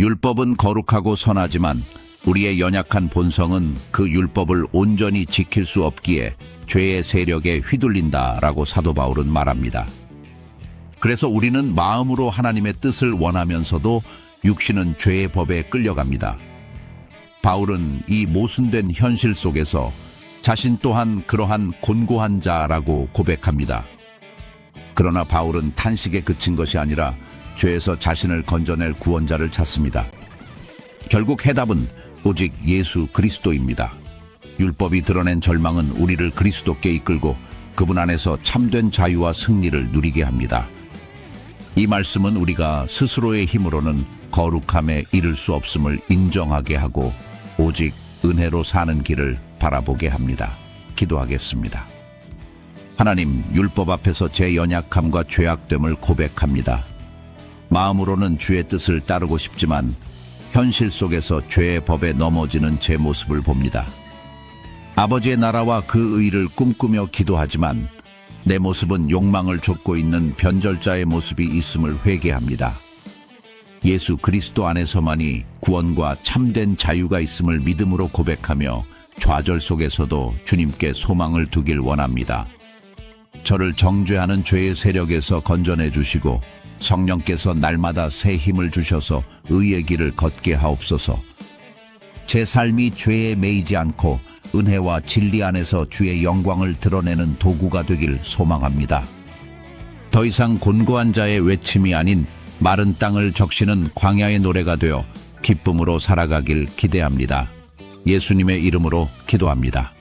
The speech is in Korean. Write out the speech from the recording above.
율법은 거룩하고 선하지만 우리의 연약한 본성은 그 율법을 온전히 지킬 수 없기에 죄의 세력에 휘둘린다라고 사도 바울은 말합니다. 그래서 우리는 마음으로 하나님의 뜻을 원하면서도 육신은 죄의 법에 끌려갑니다. 바울은 이 모순된 현실 속에서 자신 또한 그러한 곤고한 자라고 고백합니다. 그러나 바울은 탄식에 그친 것이 아니라 죄에서 자신을 건져낼 구원자를 찾습니다. 결국 해답은 오직 예수 그리스도입니다. 율법이 드러낸 절망은 우리를 그리스도께 이끌고 그분 안에서 참된 자유와 승리를 누리게 합니다. 이 말씀은 우리가 스스로의 힘으로는 거룩함에 이를 수 없음을 인정하게 하고 오직 은혜로 사는 길을 바라보게 합니다. 기도하겠습니다. 하나님, 율법 앞에서 제 연약함과 죄악됨을 고백합니다. 마음으로는 주의 뜻을 따르고 싶지만 현실 속에서 죄의 법에 넘어지는 제 모습을 봅니다. 아버지의 나라와 그 의를 꿈꾸며 기도하지만 내 모습은 욕망을 좇고 있는 변절자의 모습이 있음을 회개합니다. 예수 그리스도 안에서만이 구원과 참된 자유가 있음을 믿음으로 고백하며 좌절 속에서도 주님께 소망을 두길 원합니다. 저를 정죄하는 죄의 세력에서 건져내 주시고 성령께서 날마다 새 힘을 주셔서 의의 길을 걷게 하옵소서. 제 삶이 죄에 매이지 않고 은혜와 진리 안에서 주의 영광을 드러내는 도구가 되길 소망합니다. 더 이상 곤고한 자의 외침이 아닌 마른 땅을 적시는 광야의 노래가 되어 기쁨으로 살아가길 기대합니다. 예수님의 이름으로 기도합니다.